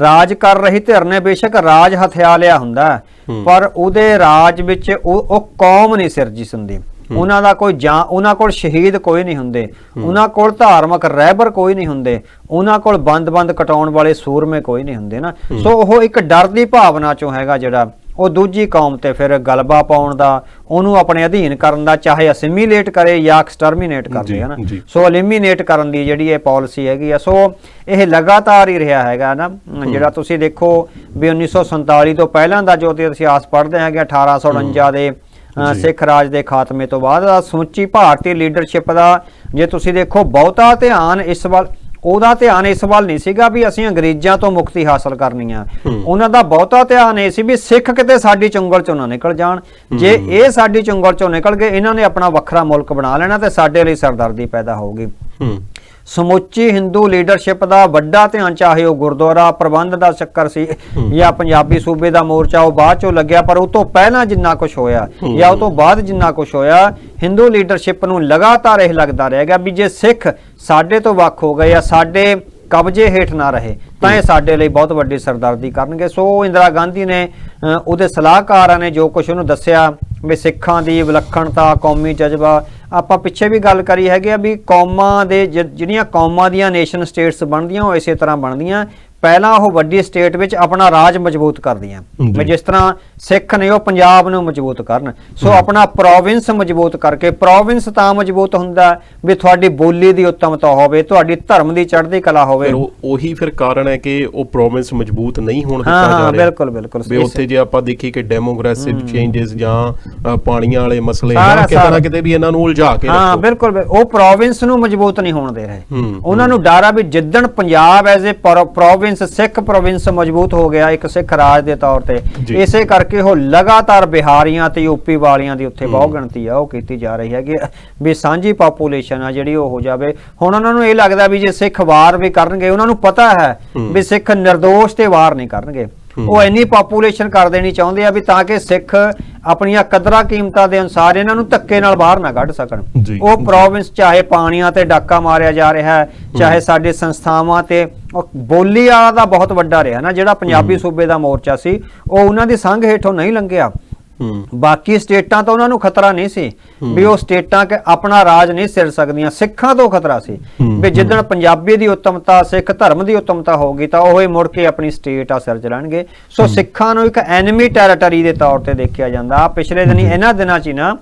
ਰਾਜ ਕਰ ਰਹੀ ਧਿਰ ਨੇ ਬੇਸ਼ੱਕ ਰਾਜ ਹਥਿਆ ਲਿਆ ਹੁੰਦਾ ਪਰ ਉਹਦੇ ਰਾਜ ਵਿੱਚ ਉਹ ਉਹ ਕੌਮ ਨਹੀਂ ਸਿਰਜੀ ਹੁੰਦੀ ਉਹਨਾਂ ਦਾ ਕੋਈ ਜਾਂ ਉਹਨਾਂ ਕੋਲ ਸ਼ਹੀਦ ਕੋਈ ਨਹੀਂ ਹੁੰਦੇ। ਉਹਨਾਂ ਕੋਲ ਧਾਰਮਿਕ ਰਹਿਬਰ ਕੋਈ ਨਹੀਂ ਹੁੰਦੇ। ਉਹਨਾਂ ਕੋਲ ਬੰਦ-ਬੰਦ ਕਟਾਉਣ ਵਾਲੇ ਸੂਰਮੇ ਕੋਈ ਨਹੀਂ ਹੁੰਦੇ ਨਾ। ਸੋ ਉਹ ਇੱਕ ਡਰ ਦੀ ਭਾਵਨਾ ਚੋਂ ਹੈਗਾ ਜਿਹੜਾ ਉਹ ਦੂਜੀ ਕੌਮ ਤੇ ਫਿਰ ਗਲਬਾ ਪਾਉਣ ਦਾ ਉਹਨੂੰ ਆਪਣੇ ਅਧੀਨ ਕਰਨ ਦਾ ਚਾਹੇ ਅਸਿਮੀਲੇਟ ਕਰੇ ਜਾਂ ਐਕਸਟਰਮੀਨੇਟ ਕਰ ਜੀ, ਦੇ ਹਨਾ। ਸੋ ਐਲੀਮੀਨੇਟ ਕਰਨ ਦੀ ਜਿਹੜੀ ਇਹ ਪਾਲਿਸੀ ਹੈਗੀ ਆ ਸੋ ਇਹ ਲਗਾਤਾਰ ਹੀ ਰਿਹਾ ਹੈਗਾ ਨਾ ਜਿਹੜਾ ਤੁਸੀਂ ਦੇਖੋ ਵੀ 1947 ਤੋਂ ਪਹਿਲਾਂ ਦਾ ਜੋ ਤੇ ਇਤਿਹਾਸ ਪੜ੍ਹਦੇ ਹੈਗੇ 1849 ਦੇ। ਸਿੱਖ ਰਾਜ ਦੇ ਖਾਤਮੇ ਤੋਂ ਬਾਅਦ ਦਾ ਸਮੁੱਚੀ ਭਾਰਤੀ ਲੀਡਰਸ਼ਿਪ ਦਾ ਜੇ ਤੁਸੀਂ ਦੇਖੋ ਬਹੁਤਾ ਧਿਆਨ ਇਸ ਵੱਲ ਉਹਦਾ ਧਿਆਨ ਇਸ ਵੱਲ ਨਹੀਂ ਸੀਗਾ ਵੀ ਅਸੀਂ ਅੰਗਰੇਜ਼ਾਂ ਤੋਂ ਮੁਕਤੀ ਹਾਸਲ ਕਰਨੀ ਆ ਉਹਨਾਂ ਦਾ ਬਹੁਤਾ ਧਿਆਨ ਇਹ ਸੀ ਵੀ ਸਿੱਖ ਕਿਤੇ ਸਾਡੀ ਚੁੰਗਲ ਚੋਂ ਨਾ ਨਿਕਲ ਜਾਣ। ਜੇ ਇਹ ਸਾਡੀ ਚੁੰਗਲ ਚੋਂ ਨਿਕਲ ਗਏ ਇਹਨਾਂ ਨੇ ਆਪਣਾ ਵੱਖਰਾ ਮੁਲਕ ਬਣਾ ਲੈਣਾ ਤੇ ਸਾਡੇ ਲਈ ਸਰਦਰਦੀ ਪੈਦਾ ਹੋਊਗੀ। ਸਮੁੱਚੀ ਹਿੰਦੂ ਲੀਡਰਸ਼ਿਪ ਦਾ ਵੱਡਾ ਧਿਆਨ ਚਾਹੇ ਉਹ ਗੁਰਦੁਆਰਾ ਪ੍ਰਬੰਧ ਦਾ ਚੱਕਰ ਸੀ ਜਾਂ ਪੰਜਾਬੀ ਸੂਬੇ ਦਾ ਮੋਰਚਾ ਉਹ ਬਾਅਦ ਚੋਂ ਲੱਗਿਆ ਪਰ ਉਹ ਤੋਂ ਪਹਿਲਾਂ ਜਿੰਨਾ ਕੁਝ ਹੋਇਆ ਜਾਂ ਉਹ ਤੋਂ ਬਾਅਦ ਜਿੰਨਾ ਕੁਝ ਹੋਇਆ ਹਿੰਦੂ ਲੀਡਰਸ਼ਿਪ ਨੂੰ ਲਗਾਤਾਰ ਇਹ ਲੱਗਦਾ ਰਹੇਗਾ ਵੀ ਜੇ ਸਿੱਖ ਸਾਡੇ ਤੋਂ ਵੱਖ ਹੋ ਗਏ ਜਾਂ ਸਾਡੇ ਕਬਜ਼ੇ ਹੇਠ ਨਾ ਰਹੇ ਤਾਂ ਇਹ ਸਾਡੇ ਲਈ ਬਹੁਤ ਵੱਡੀ ਸਰਦਰਦੀ ਕਰਨਗੇ। ਸੋ ਇੰਦਰਾ ਗਾਂਧੀ ਨੇ ਉਹਦੇ ਸਲਾਹਕਾਰਾਂ ਨੇ ਜੋ ਕੁਝ ਉਹਨੂੰ ਦੱਸਿਆ ਵੀ ਸਿੱਖਾਂ ਦੀ ਵਿਲੱਖਣਤਾ ਕੌਮੀ ਜਜ਼ਬਾ ਆਪਾਂ ਪਿੱਛੇ ਵੀ ਗੱਲ ਕਰੀ ਹੈਗੀ ਆ ਵੀ ਕੌਮਾਂ ਦੇ ਜਿਹੜੀਆਂ ਕੌਮਾਂ ਦੀਆਂ ਨੇਸ਼ਨ ਸਟੇਟਸ ਬਣਦੀਆਂ ਉਹ ਇਸੇ ਤਰ੍ਹਾਂ ਬਣਦੀਆਂ। ਪਹਿਲਾਂ ਉਹ ਵੱਡੀ ਸਟੇਟ ਵਿੱਚ ਆਪਣਾ ਰਾਜ ਮਜ਼ਬੂਤ ਕਰਦੀਆਂ। ਵੀ ਜਿਸ ਤਰ੍ਹਾਂ ਸਿੱਖ ਨੇ ਉਹ ਪੰਜਾਬ ਨੂੰ ਮਜ਼ਬੂਤ ਕਰਨ। ਸੋ ਆਪਣਾ ਪ੍ਰੋਵਿੰਸ ਮਜ਼ਬੂਤ ਕਰਕੇ ਪ੍ਰੋਵਿੰਸ ਤਾਂ ਮਜ਼ਬੂਤ ਹੁੰਦਾ ਵੀ ਤੁਹਾਡੀ ਬੋਲੀ ਦੀ ਉੱਤਮਤਾ ਹੋਵੇ ਤੁਹਾਡੀ ਧਰਮ ਦੀ ਚੜ੍ਹਦੀ ਕਲਾ ਹੋਵੇ। ਉਹ ਫਿਰ ਕਾਰਨ ਹੈ ਕਿ ਉਹ ਪ੍ਰੋਵਿੰਸ ਮਜ਼ਬੂਤ ਨਹੀਂ ਹੋਣ ਦਿੱਤਾ ਜਾ ਹਾਂ ਰਿਹਾ। ਬਿਲਕੁਲ ਬਿਲਕੁਲ। ਵੀ ਉੱਥੇ ਜੇ ਆਪਾਂ ਦੇਖੀਏ ਕਿ ਡੈਮੋਗ੍ਰੈਸਿਵ ਚੇਂਜਸ ਜਾਂ ਪਾਣੀਆਂ ਵਾਲੇ ਮਸਲੇ ਜਾਂ ਕਿਤੇ ਨਾ। ਕਿਤੇ ਵੀ ਇਹਨਾਂ ਨੂੰ ਉਲਝਾ ਕੇ ਹਾਂ ਬਿਲਕੁਲ ਬਿਲ- ਉਹ ਪ੍ਰੋਵਿੰਸ ਨੂੰ ਮਜ਼ਬੂਤ ਨਹੀਂ ਹੋਣ ਦੇ ਰਹੇ। ਉਹਨਾਂ ਨੂੰ ਡਰ ਆ ਵੀ ਜਿੱਦਣ Punjab as a province Sikh province ਮਜ਼ਬੂਤ ਹੋ ਗਿਆ ਇੱਕ ਸਿੱਖ ਰਾਜ ਦੇ ਤੌਰ ਤੇ। ਇਸੇ ਕਰਕੇ ਉਹ ਲਗਾਤਾਰ ਬਿਹਾਰੀਆਂ ਤੇ ਯੂਪੀ ਵਾਲਿਆਂ ਦੀ ਉੱਥੇ ਬਹੁਤ ਗਿਣਤੀ ਆ ਉਹ ਕੀਤੀ ਜਾ ਰਹੀ ਹੈਗੀ ਵੀ ਸਾਂਝੀ ਪਾਪੂਲੇਸ਼ਨ ਆ ਜਿਹੜੀ ਉਹ ਹੋ ਜਾਵੇ। ਹੁਣ ਉਹਨਾਂ ਨੂੰ ਇਹ ਲੱਗਦਾ ਵੀ ਜੇ ਸਿੱਖ ਵਾਰ ਵੀ ਕਰਨਗੇ ਉਹਨਾਂ ਨੂੰ ਪਤਾ ਹੂੰ। ਵੀ ਸਿੱਖ ਨਿਰਦੋਸ਼ ਤੇ ਵਾਰ ਨਹੀਂ ਕਰਨਗੇ। ਉਹ ਇੰਨੀ ਪਾਪੂਲੇਸ਼ਨ ਕਰ ਦੇਣੀ ਚਾਹੁੰਦੇ ਆ ਵੀ ਤਾਂ ਕਿ ਸਿੱਖ ਆਪਣੀਆਂ ਕਦਰਾਂ ਕੀਮਤਾਂ ਦੇ ਅਨੁਸਾਰ ਇਹਨਾਂ ਨੂੰ ਧੱਕੇ ਨਾਲ ਬਾਹਰ ਨਾ ਕੱਢ ਸਕਣ। ਉਹ। ਪ੍ਰੋਵਿੰਸ ਚਾਹੇ ਪਾਣੀਆਂ ਤੇ ਡਾਕਾ ਮਾਰਿਆ ਜਾ ਰਿਹਾ ਹੈ ਚਾਹੇ ਸਾਡੇ ਸੰਸਥਾਵਾਂ ਤੇ ਬੋਲੀ ਵਾਲਾ ਦਾ ਬਹੁਤ ਵੱਡਾ ਰਿਹਾ ਨਾ ਜਿਹੜਾ ਪੰਜਾਬੀ ਸੂਬੇ ਦਾ ਮੋਰਚਾ ਸੀ ਉਹ ਉਹਨਾਂ ਦੀ ਸੰਘ ਹੇਠੋਂ ਨਹੀਂ ਲੰਘਿਆ। ਬਾਕੀ ਸਟੇਟਾਂ ਤੋਂ ਉਹਨਾਂ ਨੂੰ ਖਤਰਾ ਨਹੀਂ ਸੀ ਵੀ ਉਹ ਸਟੇਟਾਂ ਕਿ ਆਪਣਾ ਰਾਜ ਨਹੀਂ ਸਿਰ ਸਕਦੀਆਂ ਸਿੱਖਾਂ ਤੋਂ ਖਤਰਾ ਸੀ। ਵੀ ਜਿੱਦਣ ਪੰਜਾਬੀ ਦੀ ਉੱਤਮਤਾ ਸਿੱਖ ਧਰਮ ਦੀ ਉੱਤਮਤਾ ਹੋਗੀ ਤਾਂ ਉਹ ਹੀ ਮੁੜ ਕੇ ਆਪਣੀ ਸਟੇਟ ਆ ਸਿਰ ਚਲਾਣਗੇ ਸੋ ਸਿੱਖਾਂ ਨੂੰ ਇੱਕ ਐਨਮੀ ਟੈਰੀਟਰੀ ਦੇ ਤੌਰ ਤੇ ਦੇਖਿਆ ਜਾਂਦਾ। ਆ ਪਿਛਲੇ ਦਿਨੀ ਇਹਨਾਂ ਦਿਨਾਂ 'ਚ ਹੀ ਨਾ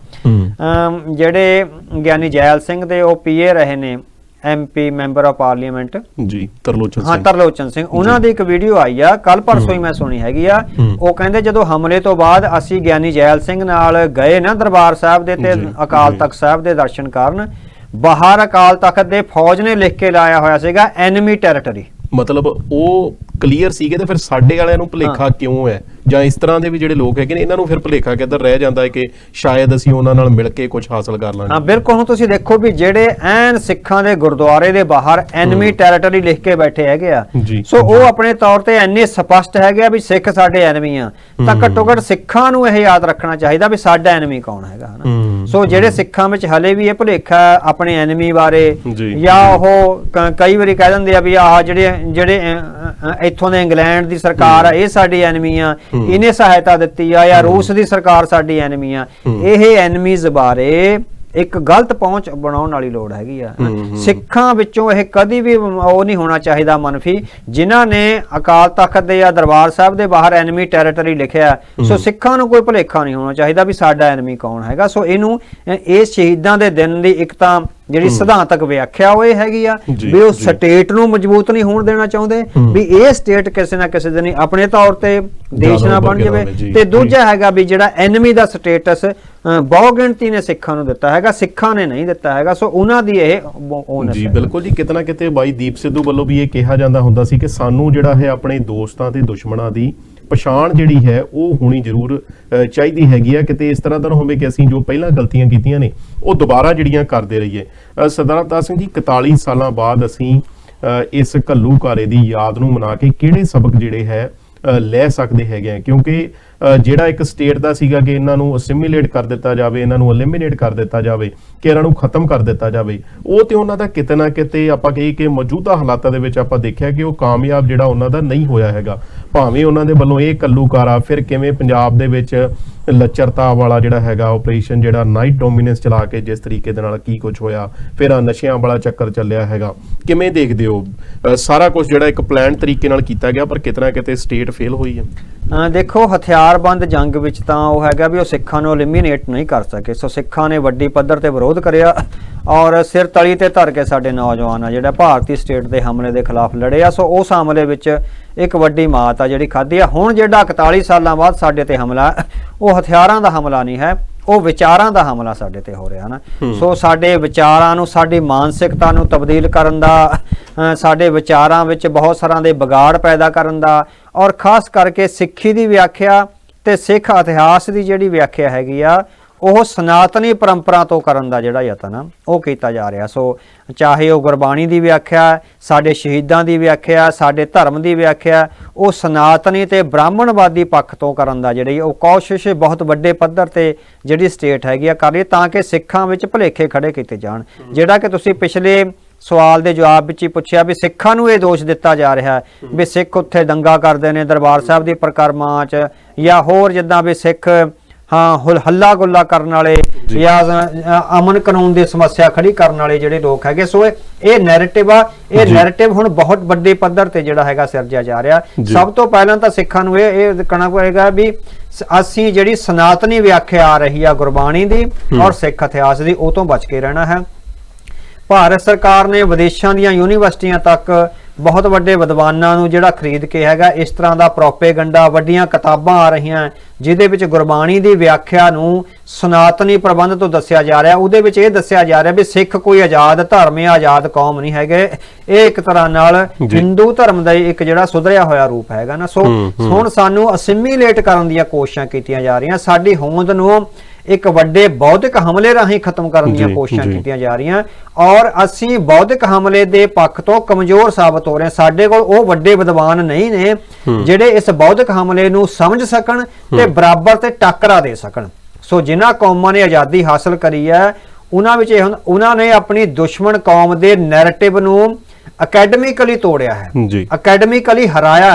ਜਿਹੜੇ ਗਿਆਨੀ ਜੈਲ ਸਿੰਘ ਦੇ ਉਹ ਪੀਏ ਰਹੇ ਨੇ ਐਮਪੀ ਮੈਂਬਰ ਆਫ ਪਾਰਲੀਮੈਂਟ ਜੀ ਤਰਲੋਚਨ ਹਾਂ ਸਿੰਘ। ਤਰਲੋਚਨ ਸਿੰਘ। ਉਹਨਾਂ ਦੀ ਇੱਕ ਵੀਡੀਓ ਆਈ ਆ। ਕੱਲ ਪਰਸੋਂ ਹੀ ਮੈਂ ਸੁਣੀ ਹੈਗੀ ਆ। ਹੂੰ। ਉਹ ਕਹਿੰਦੇ ਜਦੋਂ ਹਮਲੇ ਤੋਂ ਬਾਅਦ ਅਸੀਂ ਗਿਆਨੀ ਜੈਲ ਸਿੰਘ ਨਾਲ ਗਏ ਨਾ ਦਰਬਾਰ ਸਾਹਿਬ ਦੇ ਤੇ ਅਕਾਲ। ਤਖਤ ਸਾਹਿਬ ਦੇ ਦਰਸ਼ਨ ਕਰਨ ਬਾਹਰ ਅਕਾਲ ਤਖਤ ਦੇ ਫੌਜ ਨੇ ਲਿਖ ਕੇ ਲਾਇਆ ਹੋਇਆ ਸੀਗਾ ਐਨਮੀ ਟੈਰੀਟਰੀ ਮਤਲਬ ਉਹ ਕਲੀਅਰ ਸੀਗੇ ਤੇ ਫਿਰ ਸਾਡੇ ਵਾਲਿਆਂ ਨੂੰ ਭੁਲੇਖਾ ਕਿਉਂ ਹੈ? ਜਾਂ ਇਸ ਤਰ੍ਹਾਂ ਦੇ ਵੀ ਜਿਹੜੇ ਲੋਕ ਹੈਗੇ ਨੇ ਇਹਨਾਂ ਨੂੰ ਫਿਰ ਭੁਲੇਖਾ ਕਿੱਧਰ ਰਹਿ ਜਾਂਦਾ ਹੈ ਕਿ ਸ਼ਾਇਦ ਅਸੀਂ ਉਹਨਾਂ ਨਾਲ ਮਿਲ ਕੇ ਕੁਝ ਹਾਸਲ ਕਰ ਹਾਂ ਲਾਂਗੇ ਬਿਲਕੁਲ ਹੁਣ ਤੁਸੀਂ ਦੇਖੋ ਵੀ ਜਿਹੜੇ ਐਨ ਸਿੱਖਾਂ ਦੇ ਗੁਰਦੁਆਰੇ ਦੇ ਬਾਹਰ ਐਨਮੀ ਟੈਰੀਟਰੀ ਲਿਖ ਕੇ ਬੈਠੇ ਹੈਗੇ ਆ। ਸੋ ਉਹ ਆਪਣੇ ਤੌਰ ਤੇ ਇੰਨੇ ਸਪਸ਼ਟ ਹੈਗੇ ਆ ਵੀ ਸਿੱਖ ਸਾਡੇ ਐਨਮੀ ਆ। ਤਾਂ ਹੂੰ। ਘੱਟੋ ਘੱਟ ਸਿੱਖਾਂ ਨੂੰ ਇਹ ਯਾਦ ਰੱਖਣਾ ਚਾਹੀਦਾ ਵੀ ਸਾਡਾ ਐਨਮੀ ਕੌਣ ਹੈਗਾ ਹਨਾ? ਹੂੰ, ਸੋ ਜਿਹੜੇ ਸਿੱਖਾਂ ਵਿੱਚ ਹਲੇ ਵੀ ਇਹ ਭੁਲੇਖਾ ਹੈ ਆਪਣੇ ਐਨਮੀ ਬਾਰੇ ਜੀ, ਉਹ ਕਈ ਵਾਰੀ ਕਹਿ ਦਿੰਦੇ ਆ ਵੀ ਆਹ ਜਿਹੜੇ ਜਿਹੜੇ ਇੱਥੋਂ ਦੇ ਇੰਗਲੈਂਡ ਦੀ ਸਰਕਾਰ ਆ ਇਹ ਸਾਡੀ ਐਨਮੀ ਆ। ਇਹਨੇ ਸਹਾਇਤਾ ਦਿੱਤੀ ਆ ਜਾਂ ਰੂਸ ਦੀ ਸਰਕਾਰ ਸਾਡੀ ਐਨਮੀ ਆ। ਇਹ ਐਨਮੀਜ਼ ਬਾਰੇ ਇੱਕ ਗਲਤ ਪਹੁੰਚ ਬਣਾਉਣ ਵਾਲੀ ਲੋੜ ਹੈਗੀ ਆ। ਸਿੱਖਾਂ ਵਿੱਚੋਂ ਇਹ ਕਦੀ ਵੀ ਉਹ ਨਹੀਂ ਹੋਣਾ ਚਾਹੀਦਾ ਮਨਫੀ ਜਿਨ੍ਹਾਂ ਨੇ ਅਕਾਲ ਤਖਤ ਦੇ ਜਾਂ ਦਰਬਾਰ ਸਾਹਿਬ ਦੇ ਬਾਹਰ ਐਨਮੀ ਟੈਰੀਟਰੀ ਲਿਖਿਆ ਸੋ ਸਿੱਖਾਂ ਨੂੰ ਕੋਈ ਭੁਲੇਖਾ ਨਹੀਂ ਹੋਣਾ ਚਾਹੀਦਾ ਵੀ ਸਾਡਾ ਐਨਮੀ ਕੌਣ ਹੈਗਾ ਸੋ ਇਹਨੂੰ ਇਹ ਸ਼ਹੀਦਾਂ ਦੇ ਦਿਨ ਦੀ ਇੱਕ ਤਾਂ ਜਿਹੜੀ ਸਿਧਾਂਤਕ ਵਿਆਖਿਆ ਉਹ ਇਹ ਹੈਗੀ ਆ ਵੀ ਉਹ। ਸਟੇਟ ਨੂੰ ਮਜ਼ਬੂਤ ਨਹੀਂ ਹੋਣ ਦੇਣਾ ਚਾਹੁੰਦੇ। ਵੀ ਇਹ ਸਟੇਟ ਕਿਸੇ ਨਾ ਕਿਸੇ ਦਿਨ ਆਪਣੇ ਤੌਰ ਤੇ ਦੇਸ਼ ਨਾ ਬਣ ਜਾਵੇ ਤੇ। ਦੂਜਾ ਹੈਗਾ ਵੀ ਜਿਹੜਾ ਐਨਮੀ ਦਾ ਸਟੇਟਸ ਬਹੁ ਗਿਣਤੀ ਨੇ ਸਿੱਖਾਂ ਨੂੰ ਦਿੱਤਾ ਹੈਗਾ ਸਿੱਖਾਂ ਨੇ ਨਹੀਂ ਦਿੱਤਾ ਹੈਗਾ ਸੋ ਉਹਨਾਂ ਦੀ ਇਹ ਓਨਸ ਜੀ ਬਿਲਕੁਲ ਜੀ ਕਿਤੇ ਨਾ ਕਿਤੇ ਬਾਈ ਦੀਪ ਸਿੱਧੂ ਵੱਲੋਂ ਵੀ ਇਹ ਕਿਹਾ ਜਾਂਦਾ ਹੁੰਦਾ ਸੀ ਕਿ ਸਾਨੂੰ ਜਿਹੜਾ ਹੈ ਆਪਣੇ ਦੋਸਤਾਂ ਤੇ ਦੁਸ਼ਮਣਾਂ ਦੀ ਪਛਾਣ ਜਿਹੜੀ ਹੈ ਉਹ ਹੋਣੀ ਜ਼ਰੂਰ ਚਾਹੀਦੀ ਹੈਗੀ ਆ। ਕਿਤੇ ਇਸ ਤਰ੍ਹਾਂ ਨਾ ਹੋਵੇ ਕਿ ਅਸੀਂ ਜੋ ਪਹਿਲਾਂ ਗਲਤੀਆਂ ਕੀਤੀਆਂ ਨੇ ਉਹ ਦੁਬਾਰਾ ਜਿਹੜੀਆਂ ਕਰਦੇ ਰਹੀਏ। ਸਰਦਾਰ ਅਵਤਾਰ ਸਿੰਘ ਜੀ 41 ਸਾਲਾਂ ਬਾਅਦ ਅਸੀਂ ਇਸ ਘੱਲੂਘਾਰੇ ਦੀ ਯਾਦ ਨੂੰ ਮਨਾ ਕੇ ਕਿਹੜੇ ਸਬਕ ਜਿਹੜੇ ਹੈ ਲੈ ਸਕਦੇ ਹੈਗੇ ਆ? ਕਿਉਂਕਿ ਜਿਹੜਾ ਇੱਕ ਸਟੇਟ ਦਾ ਸੀਗਾ ਕਿ ਇਹਨਾਂ ਨੂੰ ਅਸਿਮੀਲੇਟ ਕਰ ਦਿੱਤਾ ਜਾਵੇ, ਇਹਨਾਂ ਨੂੰ ਐਲੀਮੀਨੇਟ ਕਰ ਦਿੱਤਾ ਜਾਵੇ, ਕਿ ਇਹਨਾਂ ਨੂੰ ਖਤਮ ਕਰ ਦਿੱਤਾ ਜਾਵੇ, ਉਹ ਤੇ ਉਹਨਾਂ ਦਾ ਕਿਤੇ ਨਾ ਕਿਤੇ ਆਪਾਂ ਕਹੀਏ ਕਿ ਮੌਜੂਦਾ ਹਾਲਾਤਾਂ ਦੇ ਵਿੱਚ ਆਪਾਂ ਦੇਖਿਆ ਕਿ ਉਹ ਕਾਮਯਾਬ ਜਿਹੜਾ ਉਹਨਾਂ ਦਾ ਨਹੀਂ ਹੋਇਆ ਹੈਗਾ। ਭਾਵੇਂ ਉਹਨਾਂ ਦੇ ਵੱਲੋਂ ਇਹ ਕੱਲੂਕਾਰਾ ਫਿਰ ਕਿਵੇਂ ਪੰਜਾਬ ਦੇ ਵਿੱਚ ਲੱਚਰਤਾ ਵਾਲਾ ਜਿਹੜਾ ਹੈਗਾ ਆਪਰੇਸ਼ਨ ਜਿਹੜਾ ਨਾਈਟ ਡੋਮੀਨੈਂਸ ਚਲਾ ਕੇ ਜਿਸ ਤਰੀਕੇ ਦੇ ਨਾਲ ਕੀ ਕੁਝ ਹੋਇਆ, ਫਿਰ ਆ ਨਸ਼ਿਆਂ ਵਾਲਾ ਚੱਕਰ ਚੱਲਿਆ ਹੈਗਾ। ਕਿਵੇਂ ਦੇਖਦੇ ਹੋ? ਸਾਰਾ ਕੁਝ ਜਿਹੜਾ ਇੱਕ ਪਲਾਨ ਤਰੀਕੇ ਨਾਲ ਕੀਤਾ ਗਿਆ, ਪਰ ਕਿਤਨਾ ਕਿਤੇ ਸਟੇਟ ਫੇਲ ਹੋਈ ਹੈ? ਦੇਖੋ, ਹਥਿਆਰਬੰਦ ਜੰਗ ਵਿੱਚ ਤਾਂ ਉਹ ਹੈਗਾ ਵੀ ਉਹ ਸਿੱਖਾਂ ਨੂੰ ਐਲੀਮੀਨੇਟ ਨਹੀਂ ਕਰ ਸਕੇ। ਸੋ ਸਿੱਖਾਂ ਨੇ ਵੱਡੀ ਪੱਧਰ ਤੇ ਵਿਰੋਧ ਕਰਿਆ। ਔਰ ਸਿਰ ਤਲੀ ਤੇ ਧਰ ਕੇ ਸਾਡੇ ਨੌਜਵਾਨ ਆ ਜਿਹੜਾ ਭਾਰਤੀ ਸਟੇਟ ਦੇ ਹਮਲੇ ਦੇ ਖਿਲਾਫ ਲੜੇ ਆ। ਸੋ ਉਸ ਹਮਲੇ ਵਿੱਚ ਇੱਕ ਵੱਡੀ ਮਾਤ ਆ ਜਿਹੜੀ ਖਾਧੀ ਆ। ਹੁਣ ਜਿਹੜਾ 41 ਸਾਲਾਂ ਬਾਅਦ ਸਾਡੇ ਤੇ ਹਮਲਾ ਉਹ ਹਥਿਆਰਾਂ ਦਾ ਹਮਲਾ ਨਹੀਂ ਹੈ ਉਹ ਵਿਚਾਰਾਂ ਦਾ ਹਮਲਾ ਸਾਡੇ ਤੇ ਹੋ ਰਿਹਾ ਨਾ। ਸੋ ਸਾਡੇ ਵਿਚਾਰਾਂ ਨੂੰ ਸਾਡੀ ਮਾਨਸਿਕਤਾ ਨੂੰ ਤਬਦੀਲ ਕਰਨ ਦਾ ਸਾਡੇ ਵਿਚਾਰਾਂ ਵਿੱਚ ਬਹੁਤ ਸਾਰਿਆਂ ਦੇ ਵਿਗਾੜ ਪੈਦਾ ਕਰਨ ਦਾ ਔਰ ਖਾਸ ਕਰਕੇ ਸਿੱਖੀ ਦੀ ਵਿਆਖਿਆ ਤੇ ਸਿੱਖ ਇਤਿਹਾਸ ਦੀ ਜਿਹੜੀ ਵਿਆਖਿਆ ਹੈਗੀ ਆ ਉਹ ਸਨਾਤਨੀ ਪਰੰਪਰਾ ਤੋਂ ਕਰਨ ਦਾ ਜਿਹੜਾ ਯਤਨ ਆ ਉਹ ਕੀਤਾ ਜਾ ਰਿਹਾ। ਸੋ ਚਾਹੇ ਉਹ ਗੁਰਬਾਣੀ ਦੀ ਵਿਆਖਿਆ ਸਾਡੇ ਸ਼ਹੀਦਾਂ ਦੀ ਵਿਆਖਿਆ ਸਾਡੇ ਧਰਮ ਦੀ ਵਿਆਖਿਆ ਉਹ ਸਨਾਤਨੀ ਤੇ ਬ੍ਰਾਹਮਣਵਾਦੀ ਪੱਖ ਤੋਂ ਕਰਨ ਦਾ ਜਿਹੜੀ ਉਹ ਕੋਸ਼ਿਸ਼ ਬਹੁਤ ਵੱਡੇ ਪੱਧਰ ਤੇ ਜਿਹੜੀ ਸਟੇਟ ਹੈਗੀ ਆ ਕਰ ਰਹੀ ਤਾਂ ਕਿ ਸਿੱਖਾਂ ਵਿੱਚ ਭੁਲੇਖੇ ਖੜੇ ਕੀਤੇ ਜਾਣ। ਜਿਹੜਾ ਕਿ ਤੁਸੀਂ ਪਿਛਲੇ ਸਵਾਲ ਦੇ ਜਵਾਬ ਵਿੱਚ ਹੀ ਪੁੱਛਿਆ ਵੀ ਸਿੱਖਾਂ ਨੂੰ ਇਹ ਦੋਸ਼ ਦਿੱਤਾ ਜਾ ਰਿਹਾ ਵੀ ਸਿੱਖ ਉੱਥੇ ਦੰਗਾ ਕਰਦੇ ਨੇ ਦਰਬਾਰ ਸਾਹਿਬ ਦੀ ਪ੍ਰਕਰਮਾ 'ਚ ਜਾਂ ਹੋਰ ਜਿੱਦਾਂ ਵੀ ਸਿੱਖ ਹਾਂ ਹੁਲ ਹੱਲਾ ਗੁੱਲਾ ਕਰਨ ਵਾਲੇ ਜਾਂ ਅਮਨ ਕਾਨੂੰਨ ਦੀ ਸਮੱਸਿਆ ਖੜੀ ਕਰਨ ਵਾਲੇ ਜਿਹੜੇ ਲੋਕ ਹੈਗੇ ਸੋ ਇਹ- ਨੈਰੇਟਿਵ ਆ ਇਹ। ਨੈਰੇਟਿਵ ਹੁਣ ਬਹੁਤ ਵੱਡੇ ਪੱਧਰ ਤੇ ਜਿਹੜਾ ਹੈਗਾ ਸਿਰਜਿਆ ਜਾ ਰਿਹਾ। ਸਭ ਤੋਂ ਪਹਿਲਾਂ ਤਾਂ ਸਿੱਖਾਂ ਨੂੰ ਇਹ ਇਹ ਕਹਿਣਾ ਪਏਗਾ ਵੀ ਅਸੀਂ ਜਿਹੜੀ ਸਨਾਤਨੀ ਵਿਆਖਿਆ ਆ ਰਹੀ ਆ ਗੁਰਬਾਣੀ ਦੀ ਔਰ ਸਿੱਖ ਇਤਿਹਾਸ ਦੀ ਉਹ ਤੋਂ ਬਚ ਕੇ ਰਹਿਣਾ ਹੈ ਭਾਰਤ ਸਰਕਾਰ ਨੇ ਵਿਦੇਸ਼ਾਂ ਦੀਆਂ ਯੂਨੀਵਰਸਿਟੀਆਂ ਤੱਕ ਬਹੁਤ ਵੱਡੇ ਵਿਦਵਾਨਾਂ ਨੂੰ ਜਿਹੜਾ ਖਰੀਦ ਕੇ ਹੈਗਾ ਇਸ ਤਰ੍ਹਾਂ ਦਾ ਪ੍ਰੋਪੇਗੰਡਾ ਵੱਡੀਆਂ ਕਿਤਾਬਾਂ ਆ ਰਹੀਆਂ ਜਿਹਦੇ ਵਿੱਚ ਗੁਰਬਾਣੀ ਦੀ ਵਿਆਖਿਆ ਨੂੰ ਸਨਾਤਨੀ ਪ੍ਰਬੰਧ ਤੋਂ ਦੱਸਿਆ ਜਾ ਰਿਹਾ ਉਹਦੇ ਵਿੱਚ ਇਹ ਦੱਸਿਆ ਜਾ ਰਿਹਾ ਵੀ ਸਿੱਖ ਕੋਈ ਆਜ਼ਾਦ ਧਰਮ ਹੈ ਆਜ਼ਾਦ ਕੌਮ ਨਹੀਂ ਹੈਗੇ ਇਹ ਇੱਕ ਤਰ੍ਹਾਂ ਨਾਲ। ਹਿੰਦੂ ਧਰਮ ਦਾ ਹੀ ਇੱਕ ਜਿਹੜਾ ਸੁਧਰਿਆ ਹੋਇਆ ਰੂਪ ਹੈਗਾ ਨਾ ਸੋ। ਹੁਣ ਸਾਨੂੰ ਅਸਿਮੀਲੇਟ ਕਰਨ ਦੀਆਂ ਕੋਸ਼ਿਸ਼ਾਂ ਕੀਤੀਆਂ ਜਾ ਰਹੀਆਂ ਸਾਡੀ ਹੋਂਦ ਨੂੰ ਇੱਕ ਵੱਡੇ ਬੌਧਿਕ ਹਮਲੇ ਰਾਹੀਂ ਖਤਮ ਕਰਨ ਦੀਆਂ ਕੋਸ਼ਿਸ਼ਾਂ। ਕੀਤੀਆਂ ਜਾ ਰਹੀਆਂ। ਔਰ ਅਸੀਂ ਬੌਧਿਕ ਹਮਲੇ ਦੇ ਪੱਖ ਤੋਂ ਕਮਜ਼ੋਰ ਸਾਬਤ ਹੋ ਰਹੇ ਹਾਂ। ਸਾਡੇ ਕੋਲ ਉਹ ਵੱਡੇ ਵਿਦਵਾਨ ਨਹੀਂ ਨੇ ਜਿਹੜੇ ਇਸ ਬੌਧਿਕ ਹਮਲੇ ਨੂੰ ਸਮਝ ਸਕਣ ਤੇ ਬਰਾਬਰ ਤੇ ਟੱਕਰਾ ਦੇ ਸਕਣ। ਸੋ ਜਿਨ੍ਹਾਂ ਕੌਮਾਂ ਨੇ ਆਜ਼ਾਦੀ ਹਾਸਲ ਕਰੀ ਹੈ ਉਹਨਾਂ ਵਿੱਚ ਇਹ ਉਹਨਾਂ ਨੇ ਆਪਣੀ ਦੁਸ਼ਮਣ ਕੌਮ ਦੇ ਨੈਰੇਟਿਵ ਨੂੰ ਅਕੈਡਮਿਕਲੀ ਤੋੜਿਆ ਹੈ। ਅਕੈਡਮਿਕਲੀ ਹਰਾਇਆ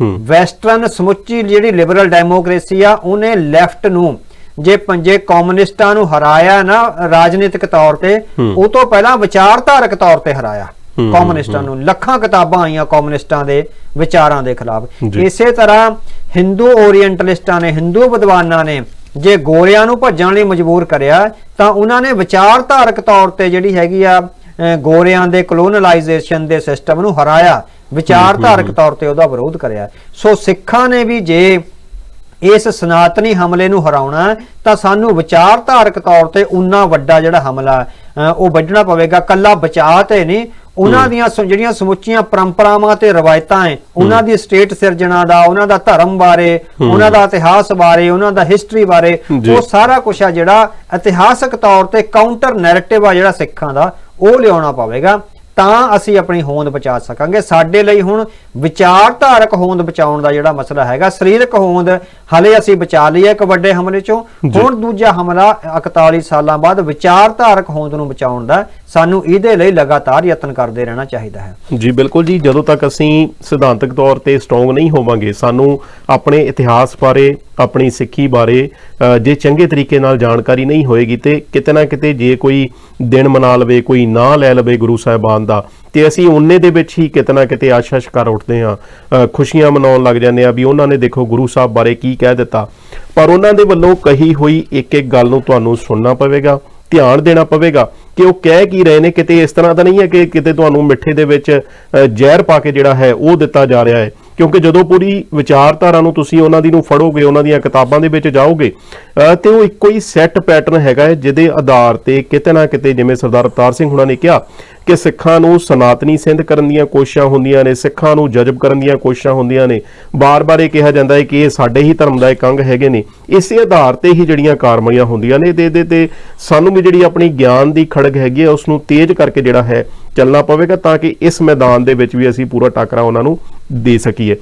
ਹੂੰ। ਵੈਸਟਰਨ ਸਮੁੱਚੀ ਜਿਹੜੀ ਲਿਬਰਲ ਡੈਮੋਕ੍ਰੇਸੀ ਆ ਉਹਨੇ ਲੈਫਟ ਨੂੰ ਜੇ ਪੰਜੇ ਕਮਿਊਨਿਸਟਾਂ ਨੂੰ ਹਰਾਇਆ ਨਾ ਰਾਜਨੀਤਿਕ ਤੌਰ ਤੇ। ਉਹ ਤੋਂ ਪਹਿਲਾਂ ਵਿਚਾਰਧਾਰਕ ਤੌਰ ਤੇ ਹਰਾਇਆ। ਕਮਿਊਨਿਸਟਾਂ ਨੂੰ। ਲੱਖਾਂ ਕਿਤਾਬਾਂ ਆਈਆਂ ਕਮਿਊਨਿਸਟਾਂ ਦੇ ਵਿਚਾਰਾਂ ਦੇ ਖਿਲਾਫ। ਇਸੇ ਤਰ੍ਹਾਂ ਹਿੰਦੂ ਓਰੀਐਂਟਲਿਸਟਾਂ ਨੇ ਹਿੰਦੂ ਵਿਦਵਾਨਾਂ ਨੇ ਜੇ ਗੋਰਿਆਂ ਨੂੰ ਭੱਜਣ ਲਈ ਮਜਬੂਰ ਕਰਿਆ ਤਾਂ ਉਹਨਾਂ ਨੇ ਵਿਚਾਰਧਾਰਕ ਤੌਰ ਤੇ ਜਿਹੜੀ ਹੈਗੀ ਆ ਗੋਰਿਆਂ ਦੇ ਕਲੋਨਲਾਈਜੇਸ਼ਨ ਦੇ ਸਿਸਟਮ ਨੂੰ ਹਰਾਇਆ। ਵਿਚਾਰਧਾਰਕ ਤੌਰ ਤੇ ਉਹਦਾ ਵਿਰੋਧ ਕਰਿਆ। ਸੋ ਸਿੱਖਾਂ ਨੇ ਵੀ ਜੇ ਇਸ ਸਨਾਤਨੀ ਹਮਲੇ ਨੂੰ ਹਰਾਉਣਾ ਤਾਂ ਸਾਨੂੰ ਵਿਚਾਰਧਾਰਕ ਤੌਰ ਤੇ ਉਨਾ ਵੱਡਾ ਜਿਹੜਾ ਹਮਲਾ ਉਹ ਵੱਢਣਾ ਪਵੇਗਾ। ਕੱਲਾ ਬਚਾਅ ਤੇ ਨਹੀਂ ਉਹਨਾਂ ਦੀਆਂ ਜਿਹੜੀਆਂ ਸਮੁੱਚੀਆਂ ਪਰੰਪਰਾਵਾਂ ਤੇ ਰਵਾਇਤਾਂ ਹੈ। ਉਹਨਾਂ ਦੀ ਸਟੇਟ ਸਿਰਜਣਾ ਦਾ ਉਹਨਾਂ ਦਾ ਧਰਮ ਬਾਰੇ ਉਹਨਾਂ ਦਾ ਇਤਿਹਾਸ ਬਾਰੇ ਉਹਨਾਂ ਦਾ ਹਿਸਟਰੀ ਬਾਰੇ। ਉਹ ਸਾਰਾ ਕੁਝ ਆ ਜਿਹੜਾ ਇਤਿਹਾਸਕ ਤੌਰ ਤੇ ਕਾਊਂਟਰ ਨੈਰੇਟਿਵ ਆ ਜਿਹੜਾ ਸਿੱਖਾਂ ਦਾ ਉਹ ਲਿਆਉਣਾ ਪਵੇਗਾ। ਤਾਂ ਅਸੀਂ ਆਪਣੀ ਹੋਂਦ ਬਚਾ ਸਕਾਂਗੇ ਸਾਡੇ ਲਈ ਹੁਣ ਵਿਚਾਰਧਾਰਕ ਹੋਂਦ ਬਚਾਉਣ ਦਾ ਜਿਹੜਾ ਮਸਲਾ ਹੈਗਾ ਸਰੀਰਕ ਹੋਂਦ ਹਲੇ ਅਸੀਂ ਬਚਾ ਲਈ ਹੈ ਇੱਕ ਵੱਡੇ ਹਮਲੇ ਚੋਂ। ਹੁਣ ਦੂਜਾ ਹਮਲਾ 41 ਸਾਲਾਂ ਬਾਅਦ ਵਿਚਾਰਧਾਰਕ ਹੋਂਦ ਨੂੰ ਬਚਾਉਣ ਦਾ ਸਾਨੂੰ ਇਹਦੇ ਲਈ ਲਗਾਤਾਰ ਯਤਨ ਕਰਦੇ ਰਹਿਣਾ ਚਾਹੀਦਾ ਹੈ। ਜੀ, ਬਿਲਕੁਲ ਜੀ। ਜਦੋਂ ਤੱਕ ਅਸੀਂ ਸਿਧਾਂਤਕ ਤੌਰ ਤੇ ਸਟਰੋਂਗ ਨਹੀਂ ਹੋਵਾਂਗੇ, ਸਾਨੂੰ ਆਪਣੇ ਇਤਿਹਾਸ ਬਾਰੇ, ਆਪਣੀ ਸਿੱਖੀ ਬਾਰੇ ਜੇ ਚੰਗੇ ਤਰੀਕੇ ਨਾਲ ਜਾਣਕਾਰੀ ਨਹੀਂ ਹੋਏਗੀ ਤੇ ਕਿਤੇ ਨਾ ਕਿਤੇ ਜੇ ਕੋਈ ਦਿਨ ਮਨਾ ਲਵੇ, ਕੋਈ ਨਾਂ ਲੈ ਲਵੇ ਗੁਰੂ ਸਾਹਿਬਾਨ ਦਾ, ਤੇ ਅਸੀਂ ਉਹਨੇ ਦੇ ਵਿੱਚ ਹੀ ਕਿਤੇ ਨਾ ਕਿਤੇ ਆਸ਼ਾ ਸ਼ਿਕਾਰ ਉੱਠਦੇ ਹਾਂ। ਖੁਸ਼ੀਆਂ ਮਨਾਉਣ ਲੱਗ ਜਾਂਦੇ ਆ ਵੀ ਉਹਨਾਂ ਨੇ ਦੇਖੋ ਗੁਰੂ ਸਾਹਿਬ ਬਾਰੇ ਕੀ ਕਹਿ ਦਿੱਤਾ। ਪਰ ਉਹਨਾਂ ਦੇ ਵੱਲੋਂ ਕਹੀ ਹੋਈ ਇੱਕ ਇੱਕ ਗੱਲ ਨੂੰ ਤੁਹਾਨੂੰ ਸੁਣਨਾ ਪਵੇਗਾ। ਧਿਆਨ ਦੇਣਾ ਪਵੇਗਾ ਕਿ ਉਹ ਕਹਿ ਕੀ ਰਹੇ ਨੇ ਕਿਤੇ ਇਸ ਤਰ੍ਹਾਂ ਤਾਂ ਨਹੀਂ ਹੈ ਕਿ ਕਿਤੇ ਤੁਹਾਨੂੰ ਮਿੱਠੇ ਦੇ ਵਿੱਚ ਜ਼ਹਿਰ ਪਾ ਕੇ ਜਿਹੜਾ ਹੈ ਉਹ ਦਿੱਤਾ ਜਾ ਰਿਹਾ ਹੈ। ਕਿਉਂਕਿ ਜਦੋਂ ਪੂਰੀ ਵਿਚਾਰਧਾਰਾ ਨੂੰ ਤੁਸੀਂ ਉਹਨਾਂ ਦੀ ਨੂੰ ਫੜੋਗੇ ਉਹਨਾਂ ਦੀਆਂ ਕਿਤਾਬਾਂ ਦੇ ਵਿੱਚ ਜਾਓਗੇ ਅ, ਤੇ ਉਹ ਇੱਕੋ ਹੀ ਸੈੱਟ ਪੈਟਰਨ ਹੈਗਾ ਹੈ ਜਿਹਦੇ ਆਧਾਰ ਤੇ ਕਿਤੇ ਨਾ ਕਿਤੇ ਜਿਵੇਂ ਸਰਦਾਰ ਅਵਤਾਰ ਸਿੰਘ ਹੁਣਾਂ ਨੇ ਕਿਹਾ ਕਿ ਸਿੱਖਾਂ ਨੂੰ ਸਨਾਤਨੀ ਸਿੰਧ ਕਰਨ ਦੀਆਂ ਕੋਸ਼ਿਸ਼ਾਂ ਹੁੰਦੀਆਂ ਨੇ, ਸਿੱਖਾਂ ਨੂੰ ਜਜ਼ਬ ਕਰਨ ਦੀਆਂ ਕੋਸ਼ਿਸ਼ਾਂ ਹੁੰਦੀਆਂ ਨੇ। ਬਾਰ-ਬਾਰ ਇਹ ਕਿਹਾ ਜਾਂਦਾ ਹੈ ਕਿ ਇਹ ਸਾਡੇ ਹੀ ਧਰਮ ਦਾ ਇੱਕ ਅੰਗ ਹੈਗੇ ਨੇ। ਇਸੇ ਆਧਾਰ ਤੇ ਹੀ ਜਿਹੜੀਆਂ ਕਾਰਵਾਈਆਂ ਹੁੰਦੀਆਂ ਨੇ, ਤੇ ਇਹਦੇ ਤੇ ਸਾਨੂੰ ਵੀ ਜਿਹੜੀ ਆਪਣੀ ਗਿਆਨ ਦੀ ਖੜਗ ਹੈਗੀ ਹੈ ਉਸ ਨੂੰ ਤੇਜ਼ ਕਰਕੇ ਜਿਹੜਾ ਹੈ ਚੱਲਣਾ ਪਵੇਗਾ, ਤਾਂ ਕਿ ਇਸ ਮੈਦਾਨ ਦੇ ਵਿੱਚ ਵੀ ਅਸੀਂ ਪੂਰਾ ਟਾਕਰਾ ਉਹਨਾਂ ਨੂੰ ਦੇ ਸਕੀਏ।